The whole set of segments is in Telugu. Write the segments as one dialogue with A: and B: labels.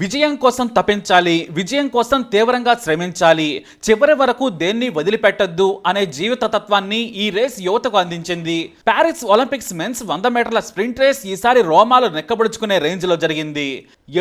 A: విజయం కోసం తపించాలి విజయం కోసం తీవ్రంగా శ్రమించాలి చివరి వరకు దేన్ని వదిలిపెట్టద్దు అనే జీవిత తత్వాన్ని ఈ రేస్ యువతకు అందించింది. ప్యారిస్ ఒలింపిక్స్ మెన్స్ వంద మీటర్ల స్ప్రింట్ రేస్ ఈసారి రోమాలు నెక్కబడుచుకునే రేంజ్లో జరిగింది.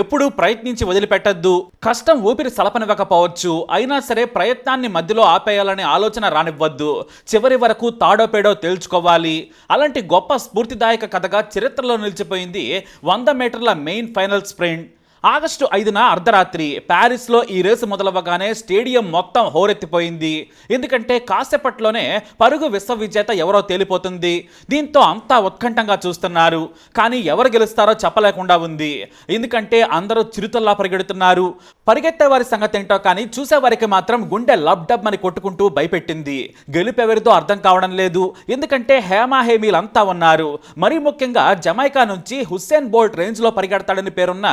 A: ఎప్పుడూ ప్రయత్నించి వదిలిపెట్టద్దు కష్టం ఊపిరి సలపనివ్వకపోవచ్చు అయినా సరే ప్రయత్నాన్ని మధ్యలో ఆపేయాలనే ఆలోచన రానివ్వద్దు చివరి వరకు తాడో పేడో తేల్చుకోవాలి. అలాంటి గొప్ప స్ఫూర్తిదాయక కథగా చరిత్రలో నిలిచిపోయింది వంద మీటర్ల మెయిన్ ఫైనల్ స్ప్రింట్. ఆగస్టు ఐదున అర్ధరాత్రి ప్యారిస్లో ఈ రేసు మొదలవ్వగానే స్టేడియం మొత్తం హోరెత్తిపోయింది. ఎందుకంటే కాసేపట్లోనే పరుగు విశ్వవిజేత ఎవరో తేలిపోతుంది. దీంతో అంతా ఉత్కంఠంగా చూస్తున్నారు. కానీ ఎవరు గెలుస్తారో చెప్పలేకుండా ఉంది. ఎందుకంటే అందరూ చిరుతల్లా పరిగెడుతున్నారు. పరిగెత్తే వారి సంగతి ఏంటో కానీ చూసేవారికి మాత్రం గుండె లబ్ డబ్ అని కొట్టుకుంటూ భయపెట్టింది. గెలుపెవరితో అర్థం కావడం లేదు. ఎందుకంటే హేమాహేమీలంతా ఉన్నారు. మరీ ముఖ్యంగా జమైకా నుంచి హుస్సేన్ బోల్ట్ రేంజ్లో పరిగెడతాడని పేరున్న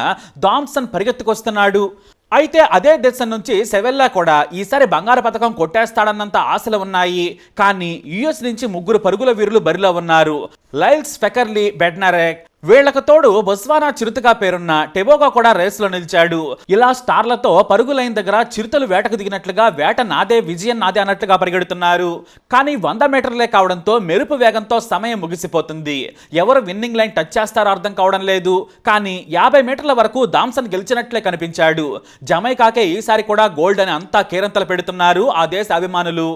A: థామ్సన్ పరిగెత్తుకొస్తున్నాడు. అయితే అదే దేశం నుంచి సెవెల్లా కూడా ఈసారి బంగారు పథకం కొట్టేస్తాడన్నంత ఆశలు ఉన్నాయి. కానీ యుఎస్ నుంచి ముగ్గురు పరుగుల వీరులు బరిలో ఉన్నారు. లైల్స్ ఫెకర్లీ బెడ్నరెక్ వీళ్ళకు తోడు బొస్వానా చిరుతగా పేరున్న టెబోగా కూడా రేసులో నిలిచాడు. ఇలా స్టార్లతో పరుగులైన దగ్గర చిరుతలు వేటకు దిగినట్లుగా వేట నాదే విజయం నాదే అన్నట్లుగా పరిగెడుతున్నారు. కానీ వంద మీటర్లే కావడంతో మెరుపు వేగంతో సమయం ముగిసిపోతుంది. ఎవరు విన్నింగ్ లైన్ టచ్ చేస్తారో అర్థం కావడం లేదు. కానీ యాభై మీటర్ల వరకు దామ్సన్ గెలిచినట్లే కనిపించాడు. జమైకాకే ఈసారి కూడా గోల్డ్ అని అంతా కేరంతలు పెడుతున్నారు ఆ దేశ అభిమానులు.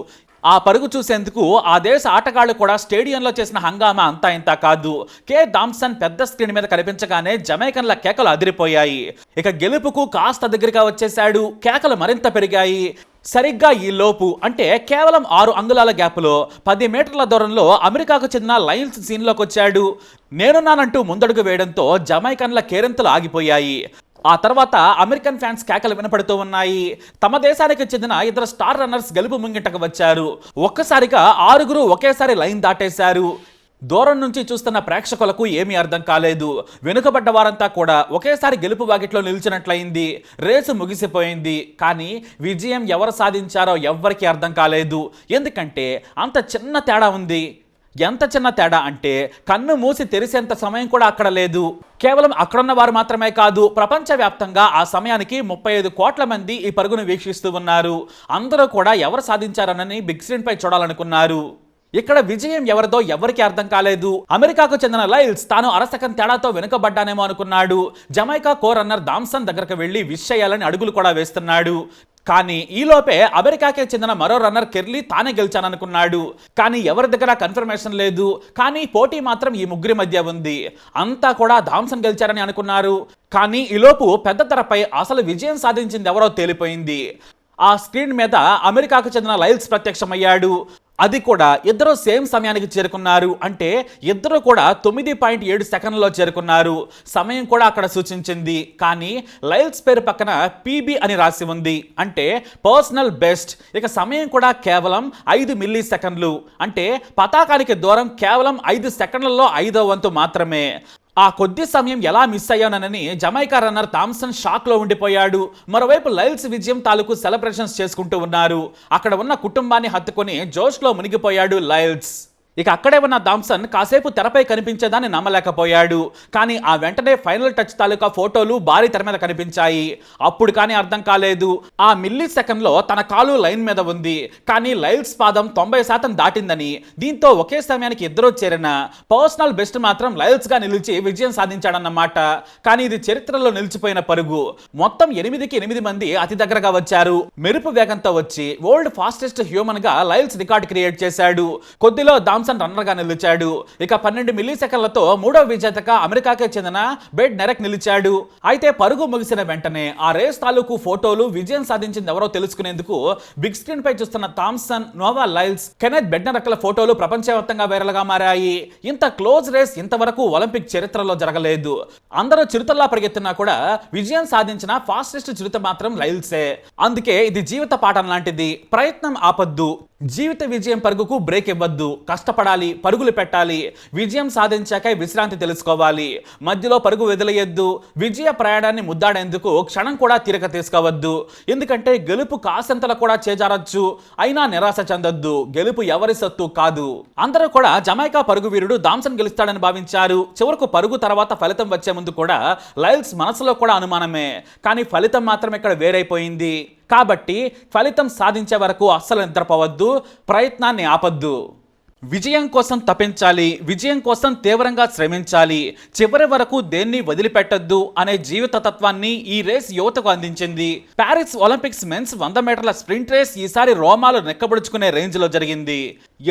A: ఆ పరుగు చూసేందుకు ఆ దేశ ఆటగాళ్ళు కూడా స్టేడియంలో చేసిన హంగామా అంతా ఇంత కాదు. కే. థామ్సన్ పెద్ద స్క్రీన్ మీద కనిపించగానే జమైకన్ల కేకలు అదిరిపోయాయి. ఇక గెలుపుకు కాస్త దగ్గరగా వచ్చేశాడు. కేకలు మరింత పెరిగాయి. సరిగ్గా ఈ లోపు అంటే కేవలం ఆరు అంగుళాల గ్యాప్లో పది మీటర్ల దూరంలో అమెరికాకు చెందిన లయన్స్ సీన్లోకి వచ్చాడు నేనున్నానంటూ ముందడుగు వేయడంతో జమైకన్ల కేరింతలు ఆగిపోయాయి. ఆ తర్వాత అమెరికన్ ఫ్యాన్స్ కేకలు వినపడుతూ ఉన్నాయి. తమ దేశానికి చెందిన ఇద్దరు స్టార్ రన్నర్స్ గెలుపు ముంగిటకు వచ్చారు. ఒక్కసారిగా ఆరుగురు ఒకేసారి లైన్ దాటేశారు. దూరం నుంచి చూస్తున్న ప్రేక్షకులకు ఏమీ అర్థం కాలేదు. వెనుకబడ్డ వారంతా కూడా ఒకేసారి గెలుపు వాకిట్లో నిలిచినట్లయింది. రేసు ముగిసిపోయింది. కానీ విజయం ఎవరు సాధించారో ఎవ్వరికీ అర్థం కాలేదు. ఎందుకంటే అంత చిన్న తేడా ఉంది. ఎంత చిన్న తేడా అంటే కన్ను మూసి తెరిసేంత సమయం కూడా అక్కడ లేదు. కేవలం అక్కడున్న వారు మాత్రమే కాదు ప్రపంచవ్యాప్తంగా ఆ సమయానికి ముప్పై ఐదు కోట్ల మంది ఈ పరుగును వీక్షిస్తూ ఉన్నారు. అందరూ కూడా ఎవరు సాధించారనని బిగ్ స్క్రీన్పై చూడాలనుకున్నారు. ఇక్కడ విజయం ఎవరిదో ఎవరికి అర్థం కాలేదు. అమెరికాకు చెందిన లైల్స్ తాను అరసకం తేడాతో వెనుకబడ్డానేమో అనుకున్నాడు. జమైకా కో రన్నర్ దామ్సన్ దగ్గరకు వెళ్ళి విష్ చేయాలని అడుగులు కూడా వేస్తున్నాడు. కానీ ఈలోపే అమెరికాకే చెందిన మరో రన్నర్ కెర్లీ తానే గెలిచాననుకున్నాడు. కానీ ఎవరి దగ్గర కన్ఫర్మేషన్ లేదు. కానీ పోటీ మాత్రం ఈ ముగ్గురి మధ్య ఉంది. అంతా కూడా థామ్సన్ గెలిచారని అనుకున్నారు. కానీ ఈలోపు పెద్ద తెరపై అసలు విజయం సాధించింది ఎవరో తేలిపోయింది. ఆ స్క్రీన్ మీద అమెరికాకు చెందిన లైల్స్ ప్రత్యక్షమయ్యాడు. అది కూడా ఇద్దరు సేమ్ సమయానికి చేరుకున్నారు. అంటే ఇద్దరు కూడా తొమ్మిది పాయింట్ ఏడు సెకండ్లో చేరుకున్నారు. సమయం కూడా అక్కడ సూచించింది. కానీ లైల్స్ పేరు పక్కన పీబీ అని రాసి ఉంది. అంటే పర్సనల్ బెస్ట్. ఇక సమయం కూడా కేవలం ఐదు మిల్లీ సెకండ్లు అంటే పతాకానికి దూరం కేవలం ఐదు సెకండ్లలో ఐదో వంతు మాత్రమే. ఆ కొద్ది సమయం ఎలా మిస్ అయ్యానని జమైకా రన్నర్ థామ్సన్ షాక్లో ఉండిపోయాడు. మరోవైపు లైల్స్ విజయం తాలూకు సెలబ్రేషన్స్ చేసుకుంటూ ఉన్నారు. అక్కడ ఉన్న కుటుంబాన్ని హత్తుకొని జోష్లో మునిగిపోయాడు లైల్స్ ఇక అక్కడే ఉన్న థామ్సన్ కాసేపు తెరపై కనిపించేదాన్ని నమ్మలేకపోయాడు. కానీ ఆ వెంటనే ఫైనల్ టచ్ తాలూకా ఫోటోలు భారీ తెర మీద కనిపించాయి. అప్పుడు కానీ అర్థం కాలేదు. ఆ మిల్లీ సెకండ్లో తన కాలు లైన్ మీద ఉంది. కానీ లైల్స్ పాదం తొంభై శాతం దాటిందని. దీంతో ఒకే సమయానికి ఇద్దరు చేరిన. పర్సనల్ బెస్ట్ మాత్రం లైల్స్గా నిలిచి విజయం సాధించాడన్నమాట. కానీ ఇది చరిత్రలో నిలిచిపోయిన పరుగు. మొత్తం ఎనిమిదికి ఎనిమిది మంది అతి దగ్గరగా వచ్చారు. మెరుపు వేగంతో వచ్చి వరల్డ్ ఫాస్టెస్ట్ హ్యూమన్గా లైల్స్ రికార్డ్ క్రియేట్ చేశాడు. కొద్దిలో థామ్సన్ రన్నర్గా నిలిచాడు. ఇక పన్నెండు మిల్లీ సెకండ్లతో మూడో విజేతగా అమెరికాకే చెందిన బెడ్ నెరక్ నిలిచాడు. అయితే పరుగు ముగిసిన వెంటనే ఆ రేస్ తాలూకు ఫోటోలు విజయం సాధించింది ఎవరో తెలుసుకునేందుకు బిగ్ స్క్రీన్ పై చూస్తున్న థామ్సన్ నోవా లైల్స్ కెనెత్ బెడ్నరక్ల ఫోటోలు ప్రపంచవ్యాప్తంగా వైరల్గా మారాయి. ఇంత క్లోజ్ రేస్ ఇంతవరకు ఒలింపిక్ చరిత్రలో జరగలేదు. అందరూ చిరుతల్లా పరిగెత్తినా కూడా విజయం సాధించిన ఫాస్టెస్ట్ చిరుత మాత్రం లైల్సే. అందుకే ఇది జీవిత పాఠం లాంటిది. ప్రయత్నం ఆపద్దు. జీవిత విజయం పరుగుకు బ్రేక్ ఇవ్వద్దు. కష్టపడి పడాలి పరుగులు పెట్టాలి విజయం సాధించాక విశ్రాంతి తెలుసుకోవాలి. మధ్యలో పరుగు వదిలేయద్దు విజయ ప్రయాణాన్ని ముద్దాడేందుకు క్షణం కూడా తీరక తీసుకోవద్దు. ఎందుకంటే గెలుపు కాసంతల కూడా చేజారచ్చు అయినా నిరాశ చెందొద్దు. గెలుపు ఎవరి సత్తు కాదు. అందరూ కూడా జమైకా పరుగు వీరుడు దామ్సన్ గెలుస్తాడని భావించారు. చివరకు పరుగు తర్వాత ఫలితం వచ్చే ముందు కూడా లైల్స్ మనసులో కూడా అనుమానమే. కానీ ఫలితం మాత్రం ఇక్కడ వేరైపోయింది. కాబట్టి ఫలితం సాధించే వరకు అస్సలు నిద్రపోవద్దు ప్రయత్నాన్ని ఆపద్దు. విజయం కోసం తపించాలి విజయం కోసం తీవ్రంగా శ్రమించాలి చివరి వరకు దేన్ని వదిలిపెట్టద్దు అనే జీవిత తత్వాన్ని ఈ రేస్ యువతకు అందించింది. ప్యారిస్ ఒలింపిక్స్ మెన్స్ వంద మీటర్ల స్ప్రింట్ రేస్ ఈసారి రోమాలు నెక్కబడుచుకునే రేంజ్లో జరిగింది.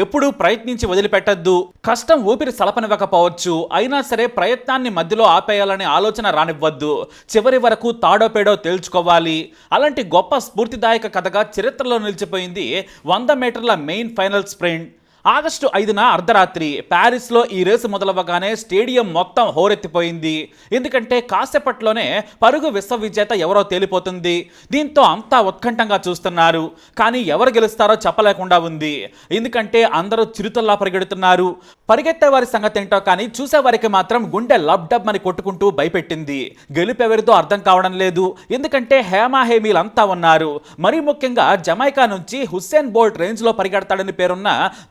A: ఎప్పుడూ ప్రయత్నించి వదిలిపెట్టద్దు కష్టం ఊపిరి సలపనివ్వకపోవచ్చు అయినా సరే ప్రయత్నాన్ని మధ్యలో ఆపేయాలనే ఆలోచన రానివ్వద్దు. చివరి వరకు తాడోపేడో తేల్చుకోవాలి. అలాంటి గొప్ప స్ఫూర్తిదాయక కథగా చరిత్రలో నిలిచిపోయింది వంద మీటర్ల మెయిన్ ఫైనల్ స్ప్రింట్. ఆగస్టు ఐదున అర్ధరాత్రి ప్యారిస్లో ఈ రేసు మొదలవ్వగానే స్టేడియం మొత్తం హోరెత్తిపోయింది. ఎందుకంటే కాసేపట్లోనే పరుగు విశ్వవిజేత ఎవరో తేలిపోతుంది. దీంతో అంతా ఉత్కంఠంగా చూస్తున్నారు. కానీ ఎవరు గెలుస్తారో చెప్పలేకుండా ఉంది. ఎందుకంటే అందరూ చిరుతల్లా పరిగెడుతున్నారు. పరిగెత్తే వారి సంగతి ఏంటో కానీ చూసేవారికి మాత్రం గుండె లబ్ డబ్ అని కొట్టుకుంటూ భయపెట్టింది. గెలుపెవరితో అర్థం కావడం లేదు. ఎందుకంటే హేమాహేమీలంతా ఉన్నారు. మరీ ముఖ్యంగా జమైకా నుంచి హుస్సేన్ బోల్ట్ రేంజ్లో పరిగెడతాడని పేరున్న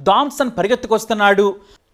A: థామ్సన్ పరిగెత్తుకొస్తున్నాడు.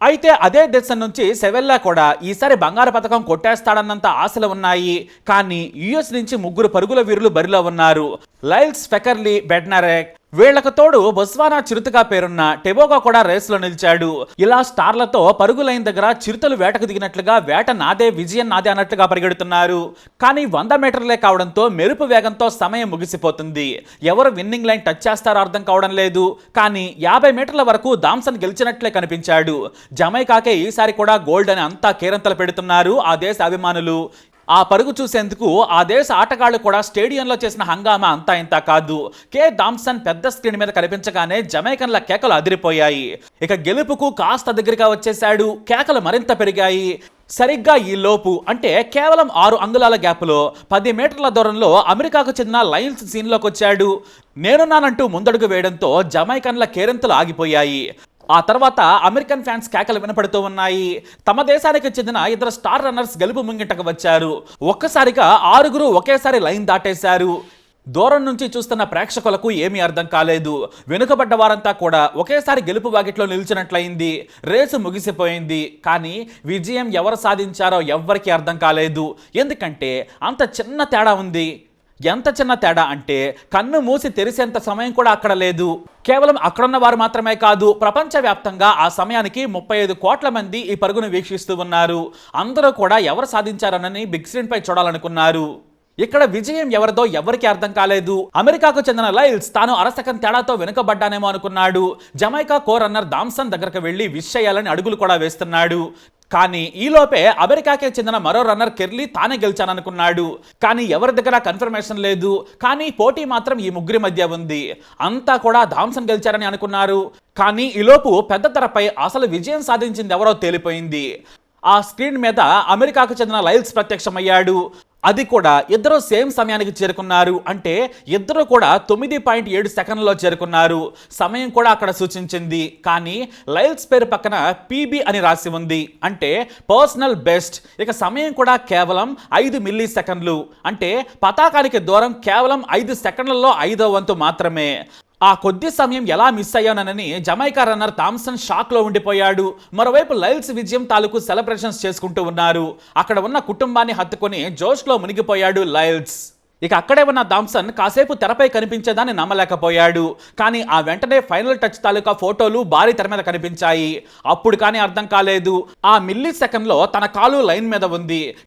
A: అయితే అదే దేశం నుంచి సెవెల్లా కూడా ఈసారి బంగారు పథకం కొట్టేస్తాడన్నంత ఆశలు ఉన్నాయి. కానీ యుఎస్ నుంచి ముగ్గురు పరుగుల వీరులు బరిలో ఉన్నారు. లైల్స్ ఫెకర్లీ బెడ్నరెక్. వీళ్ళకు తోడు బొస్వానా చిరుతగా పేరున్న టెబోగా కూడా రేసులో నిలిచాడు. ఇలా స్టార్లతో పరుగులైన దగ్గర చిరుతలు వేటకు దిగినట్లుగా వేట నాదే విజయం నాదే అన్నట్లుగా పరిగెడుతున్నారు. కానీ వంద మీటర్లే కావడంతో మెరుపు వేగంతో సమయం ముగిసిపోతుంది. ఎవరు విన్నింగ్ లైన్ టచ్ చేస్తారో అర్థం కావడం లేదు. కానీ యాభై మీటర్ల వరకు దామ్సన్ గెలిచినట్లే కనిపించాడు. జమైకాకే ఈసారి కూడా గోల్డ్ అని అంతా కేరంతలు పెడుతున్నారు ఆ దేశ అభిమానులు. ఆ పరుగు చూసేందుకు ఆ దేశ ఆటగాళ్ళు కూడా స్టేడియంలో చేసిన హంగామా అంతా ఇంత కాదు. కే. థామ్సన్ పెద్ద స్క్రీన్ మీద కనిపించగానే జమైకన్ల కేకలు అదిరిపోయాయి. ఇక గెలుపుకు కాస్త దగ్గరగా వచ్చేశాడు. కేకలు మరింత పెరిగాయి. సరిగ్గా ఈ లోపు అంటే కేవలం ఆరు అంగుళాల గ్యాప్లో పది మీటర్ల దూరంలో అమెరికాకు చెందిన లయన్స్ సీన్లోకి వచ్చాడు నేనున్నానంటూ ముందడుగు వేయడంతో జమైకన్ల కేరింతలు ఆగిపోయాయి. ఆ తర్వాత అమెరికన్ ఫ్యాన్స్ కేకలు వినపడుతూ ఉన్నాయి. తమ దేశానికి చెందిన ఇద్దరు స్టార్ రన్నర్స్ గెలుపు ముంగిటకు వచ్చారు. ఒక్కసారిగా ఆరుగురు ఒకేసారి లైన్ దాటేశారు. దూరం నుంచి చూస్తున్న ప్రేక్షకులకు ఏమీ అర్థం కాలేదు. వెనుకబడ్డ వారంతా కూడా ఒకేసారి గెలుపు వాకిట్లో నిలిచినట్లయింది. రేసు ముగిసిపోయింది. కానీ విజయం ఎవరు సాధించారో ఎవ్వరికీ అర్థం కాలేదు. ఎందుకంటే అంత చిన్న తేడా ఉంది. ఎంత చిన్న తేడా అంటే కన్ను మూసి తెరిసేంత సమయం కూడా అక్కడ లేదు. కేవలం అక్కడున్న వారు మాత్రమే కాదు ప్రపంచవ్యాప్తంగా ఆ సమయానికి ముప్పై ఐదు కోట్ల మంది ఈ పరుగును వీక్షిస్తూ ఉన్నారు. అందరూ కూడా ఎవరు సాధించారనని బిగ్ స్క్రీన్పై చూడాలనుకున్నారు. ఇక్కడ విజయం ఎవరిదో ఎవరికి అర్థం కాలేదు. అమెరికాకు చెందిన లైల్స్ తాను అరసకం తేడాతో వెనుకబడ్డానేమో అనుకున్నాడు. జమైకా కో రన్నర్ దామ్సన్ దగ్గరకు వెళ్ళి విష్ చేయాలని అడుగులు కూడా వేస్తున్నాడు. కానీ ఈలోపే అమెరికాకే చెందిన మరో రన్నర్ కెర్లీ తానే గెలిచాననుకున్నాడు. కానీ ఎవరి దగ్గర కన్ఫర్మేషన్ లేదు. కానీ పోటీ మాత్రం ఈ ముగ్గురి మధ్య ఉంది. అంతా కూడా థామ్సన్ గెలిచారని అనుకున్నారు. కానీ ఈలోపు పెద్ద తెరపై అసలు విజయం సాధించింది ఎవరో తేలిపోయింది. ఆ స్క్రీన్ మీద అమెరికాకు చెందిన లైల్స్ ప్రత్యక్షమయ్యాడు. అది కూడా ఇద్దరు సేమ్ సమయానికి చేరుకున్నారు. అంటే ఇద్దరు కూడా తొమ్మిది పాయింట్ ఏడు సెకండ్లో చేరుకున్నారు. సమయం కూడా అక్కడ సూచించింది. కానీ లైల్స్ పేరు పక్కన పీబీ అని రాసి ఉంది. అంటే పర్సనల్ బెస్ట్. ఇక సమయం కూడా కేవలం ఐదు మిల్లీ సెకండ్లు. అంటే పతాకానికి దూరం కేవలం ఐదు సెకండ్లలో ఐదో వంతు మాత్రమే. ఆ కొద్ది సమయం ఎలా మిస్ అయ్యానని జమైకా రన్నర్ థామ్సన్ షాక్లో ఉండిపోయాడు. మరోవైపు లైల్స్ విజయం తాలూకు సెలబ్రేషన్స్ చేసుకుంటూ ఉన్నారు. అక్కడ ఉన్న కుటుంబాన్ని హత్తుకొని జోష్లో మునిగిపోయాడు లైల్స్ ఇక అక్కడే ఉన్న థామ్సన్ కాసేపు తెరపై కనిపించేదాన్ని నమ్మలేకపోయాడు. కానీ ఆ వెంటనే ఫైనల్ టచ్ తాలూకా ఫోటోలు భారీ తెర మీద కనిపించాయి. అప్పుడు కానీ అర్థం కాలేదు. ఆ మిల్లీ సెకండ్లో తన కాలు లైన్ మీద ఉంది.